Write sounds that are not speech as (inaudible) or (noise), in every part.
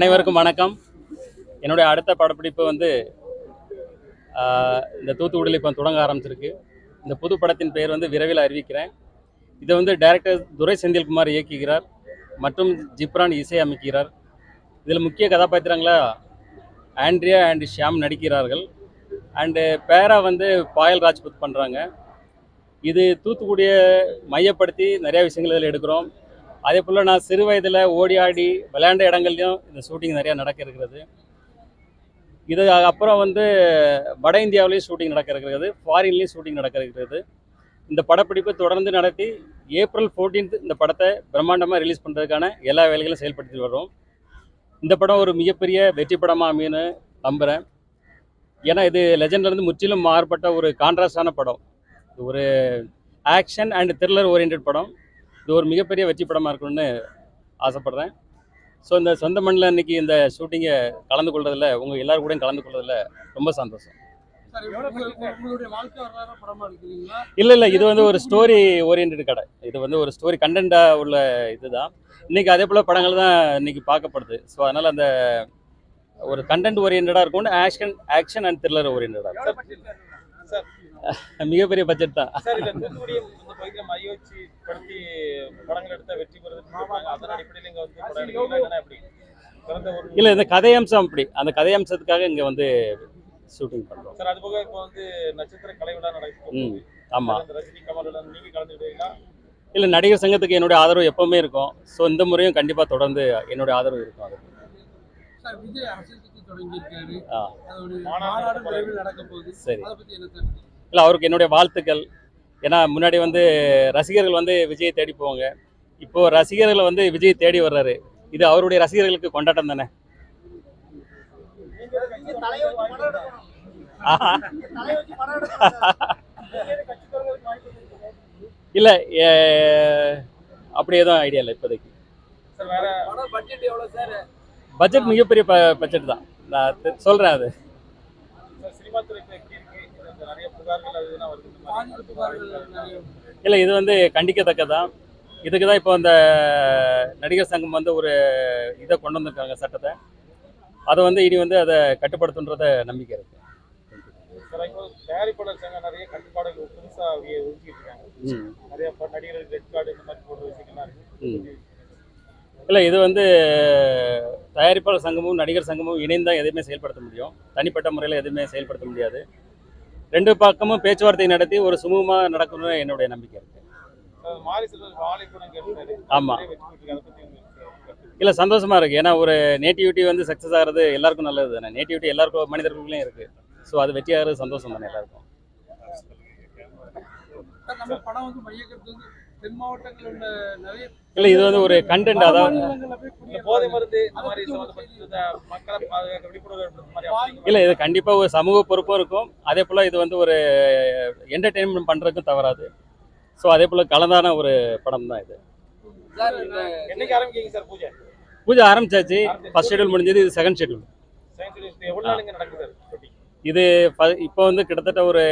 அனைவருக்கும் வணக்கம். என்னுடைய அடுத்த படப்பிடிப்பு வந்து இந்த தூத்துக்குடியில் இப்போ தொடங்க ஆரம்பிச்சிருக்கு. இந்த புது படத்தின் பெயர் வந்து விரைவில் அறிவிக்கிறேன். இதை வந்து டைரக்டர் துரை செந்தில்குமார் இயக்குகிறார் மற்றும் ஜிப்ரான் இசை அமைக்கிறார். இதில் முக்கிய கதாபாத்திரங்களா ஆண்ட்ரியா அண்ட் ஷியாம் நடிக்கிறார்கள். அண்டு பேரா வந்து பாயல் ராஜ்புத் பண்ணுறாங்க இது தூத்துக்குடியை மையப்படுத்தி நிறையா விஷயங்கள் இதில் எடுக்கிறோம். அதே போல் நான் சிறு வயதில் ஓடி ஆடி விளையாண்ட இடங்கள்லையும் இந்த ஷூட்டிங் நிறையா நடக்க இருக்கிறது இது அப்புறம் வந்து வட இந்தியாவிலையும் ஷூட்டிங் நடக்க இருக்கிறது ஃபாரின்லேயும் ஷூட்டிங் நடக்க இருக்கிறது இந்த படப்பிடிப்பு தொடர்ந்து நடத்தி ஏப்ரல் 14th இந்த படத்தை பிரம்மாண்டமாக ரிலீஸ் பண்ணுறதுக்கான எல்லா வேலைகளும் செயல்படுத்தி வர்றோம். இந்த படம் ஒரு மிகப்பெரிய வெற்றி படமாக அமையுன்னு நம்புகிறேன் ஏன்னா இது லெஜண்ட்லேருந்து முற்றிலும் மாறுபட்ட ஒரு கான்ட்ராஸ்டான படம். ஒரு ஆக்ஷன் அண்ட் த்ரில்லர் ஓரியன்ட் படம். இது ஒரு மிகப்பெரிய வெற்றி படமாக இருக்கணும்னு ஆசைப்பட்றேன். ஸோ இந்த சொந்த மண்ணில் இன்னைக்கு இந்த ஷூட்டிங்கை கலந்து கொள்றதுல உங்கள் எல்லாரும் கூடயும் கலந்து கொள்றதுல ரொம்ப சந்தோஷம். சார் உங்க- உங்களுடைய வாழ்க்கை வரலாறு படமா எடுக்கிறீங்களா இல்லை இல்லை இது வந்து ஒரு ஸ்டோரி ஓரியன்ட் கடை இது வந்து ஒரு ஸ்டோரி கண்டென்ட்டாக உள்ள இதுதான். இன்னைக்கு அதே போல் படங்கள் தான் இன்னைக்கு பார்க்கப்படுது. ஸோ அதனால் அந்த ஒரு கண்டென்ட் ஓரியன்டாக இருக்கும்னு ஆக்ஷன் ஆக்ஷன் அண்ட் த்ரில்லர் ஓரியன்டாக சார் மிகப்பெரிய பட்ஜெட் தான். சார் இல்ல இந்த பகுதியில் மைய வச்சு படுத்தி படங்கள் எடுத்தா வெற்றி பெறுதுன்னு சொல்றாங்க. அதன் அடிப்படையில் இங்க வந்து படம் எடுக்கிறீங்களா இல்லைன்னா எப்படி? பிறந்த ஒரு இல்லை இந்த கதை அம்சம் அப்படி. அந்த கதை அம்சத்துக்காக இங்கே வந்து ஷூட்டிங் பண்ணுறோம் சார் அது போக இப்போ வந்து நட்சத்திர கலை விழா நடக்கும் ம் ஆமாம் அந்த ரஜினி கமலுடன் நீங்க கலந்துக்கிட்டீங்களா இல்லை நடிகர் சங்கத்துக்கு என்னுடைய ஆதரவு எப்பவுமே இருக்கும். ஸோ இந்த முறையும் கண்டிப்பாக தொடர்ந்து என்னுடைய ஆதரவு இருக்கும் சார் விஜய் அரசியல் கட்சி தொடங்கி இருக்காரு ஆ அதோட மாநாடு மாநாடு விரைவில் நடக்க போகுது சரி இல்லை அவருக்கு என்னுடைய வாழ்த்துக்கள். ஏன்னா முன்னாடி வந்து ரசிகர்கள் வந்து விஜயை தேடி போவாங்க. இப்போ ரசிகர்கள் வந்து விஜய் தேடி வர்றாரு. இது அவருடைய ரசிகர்களுக்கு கொண்டாட்டம் தானே. இல்லை அப்படி எதுவும் ஐடியா இல்லை இப்போதைக்கு. பட்ஜெட் மிகப்பெரிய பட்ஜெட் தான். நான் சொல்றேன் அது. இல்லை இது வந்து கண்டிக்கத்தக்கதான் இதுக்கு தான் இப்போ அந்த நடிகர் சங்கம் வந்து ஒரு இதை கொண்டு வந்திருக்காங்க சட்டத்தை. அதை வந்து இனி வந்து அதை கட்டுப்படுத்துன்றத நம்பிக்கை இருக்கு. தயாரிப்பாளர் சங்கம் நிறைய கட்டுப்பாடுகள் புதுசா ஒதுக்கிட்டு நிறைய நடிகர்களுக்கு ரெட் கார்டு இந்த மாதிரி போடுற விஷயங்கள்லாம். இருக்கு. இல்லை இது வந்து தயாரிப்பாளர் சங்கமும் நடிகர் சங்கமும் இணைந்து தான் எதுவுமே செயல்படுத்த முடியும். தனிப்பட்ட முறையில் எதுவுமே செயல்படுத்த முடியாது. ரெண்டு பக்கமும் பேச்சுவார்த்தை நடத்தி ஒரு சுமூகமாக நடக்கணும்னு என்னுடைய நம்பிக்கை இருக்கு. சார் மாரி செல்வன் வாழை படம் கேட்டாரு ஆமா. நிறைய வெற்றி பெற்றிருக்கு. அதை பத்தி உங்களுக்கு கருத்து இல்லை சந்தோஷமா இருக்கு. ஏன்னா ஒரு நேட்டிவிட்டி வந்து சக்ஸஸ் ஆகிறது எல்லாருக்கும் நல்லது தானே. நேட்டிவிட்டி எல்லாருக்கும் மனிதர்களுக்குள்ளேயும் இருக்கு. ஸோ அது வெற்றி ஆகிறது சந்தோஷம் தானே எல்லாருக்கும். தென் மாவட்டங்களில் உள்ள நிறைய இல்லை இது வந்து ஒரு கண்டென்ட் அதாவது போதை மருந்து மக்களை பாதுகாக்க இல்லை இது கண்டிப்பாக ஒரு சமூக பொறுப்பும் இருக்கும். அதே போல் இது வந்து ஒரு என்டர்டெயின்மெண்ட் பண்ணுறதுக்கும் தவறாது. ஸோ அதே போல் கலந்தான ஒரு படம் தான் இது. என்னைக்கு ஆரம்பிக்கீங்க சார் பூஜை? பூஜை ஆரம்பிச்சாச்சு. ஃபர்ஸ்ட் ஷெட்யூல் முடிஞ்சது இது செகண்ட் ஷெட்யூல்? இது இப்போ வந்து கிட்டத்தட்ட ஒரு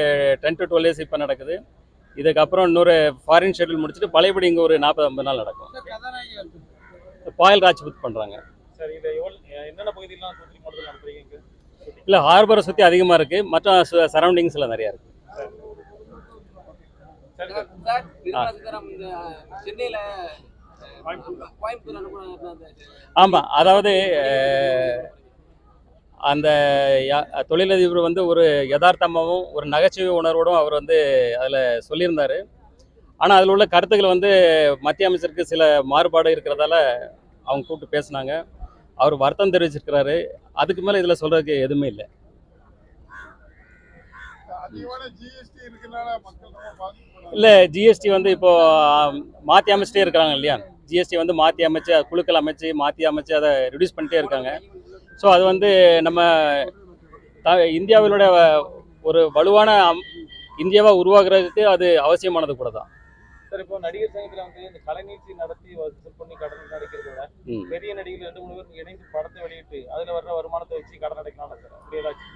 டென் டு டுவெல் இயர்ஸ் இப்போ நடக்குது. இதுக்கப்புறம் இன்னொரு ஃபாரின் ஷெட்யூல் முடிச்சுட்டு பழையபடி இங்கே ஒரு நாற்பது ஐம்பது நாள் நடக்கும். பாயல் ராஜ்புத் பண்ணுறாங்க? இல்லை ஹார்பரை சுற்றி அதிகமாக இருக்குது மற்ற சரௌண்டிங்ஸில் நிறையா இருக்குது ஆமாம் அதாவது அந்த தொழிலதிபர் வந்து ஒரு யதார்த்தமாகவும் ஒரு நகைச்சுவை உணர்வோடும் அவர் வந்து அதில் சொல்லியிருந்தார். ஆனால் அதில் உள்ள கருத்துக்கள் வந்து மத்திய அமைச்சருக்கு சில மாறுபாடு இருக்கிறதால அவங்க கூப்பிட்டு பேசுனாங்க. அவர் வருத்தம் தெரிவிச்சிருக்கிறாரு. அதுக்கு மேலே இதில் சொல்கிறதுக்கு எதுவுமே இல்லை. இல்லை ஜிஎஸ்டி வந்து இப்போ மாற்றி அமைச்சிட்டே இருக்கிறாங்க இல்லையா? ஜிஎஸ்டி வந்து மாற்றி அமைச்சு குழுக்கள் அமைச்சு மாற்றி அமைச்சு அதை ரிடியூஸ் பண்ணிட்டே இருக்காங்க. ஸோ அது வந்து நம்ம த இந்தியாவிலோட ஒரு வலுவான அம்- இந்தியாவா உருவாக்குறதுக்கு அது அவசியமானது கூட தான். சார் இப்போ நடிகர் சங்கத்துல வந்து இந்த கலைநீட்சி நடத்தி வசூல் பண்ணி கடன் அடைக்கிறத விட. பெரிய நடிகர்கள் ரெண்டு மூணு பேர் இணைந்து படத்தை வெளியிட்டு அதுல வர்ற வருமானத்தை வச்சு கடன் அடைக்கலாம் சார்? அப்படி ஏதாச்சும்?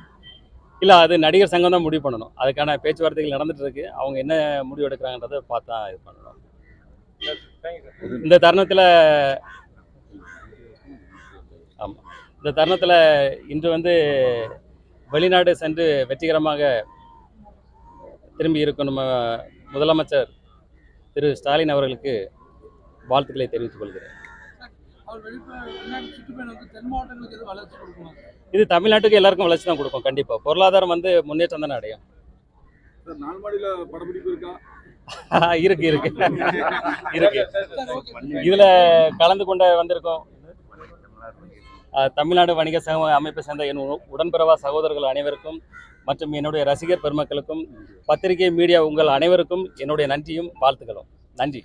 இல்லை அது நடிகர் சங்கம் தான் முடிவு பண்ணணும். அதுக்கான பேச்சுவார்த்தைகள் நடந்துட்டு இருக்கு. அவங்க என்ன முடிவு எடுக்கிறாங்கன்றதை பார்த்தா இது பண்ணணும். இந்த தருணத்தில் இந்த தருணத்தில் இன்று வந்து வெளிநாடு சென்று வெற்றிகரமாக திரும்பி இருக்கும் நம்ம முதலமைச்சர் திரு ஸ்டாலின் அவர்களுக்கு வாழ்த்துக்களை தெரிவித்துக் கொள்கிறேன். இது தமிழ்நாட்டுக்கு எல்லாருக்கும் வளர்ச்சி தான் கொடுக்கும் கண்டிப்பாக பொருளாதாரம் வந்து முன்னேற்றம் தானே அடையும். இருக்கா இருக்கு. (laughs) இருக்கு. இதுல கலந்து கொண்ட வந்திருக்கோம். தமிழ்நாடு வணிக சங்க அமைப்பை சேர்ந்த என் உடன்பிறவா சகோதரர்கள் அனைவருக்கும் மற்றும் என்னுடைய ரசிகர் பெருமக்களுக்கும் பத்திரிகை மீடியா உங்கள் அனைவருக்கும் என்னுடைய நன்றியும் வாழ்த்துக்களும். நன்றி.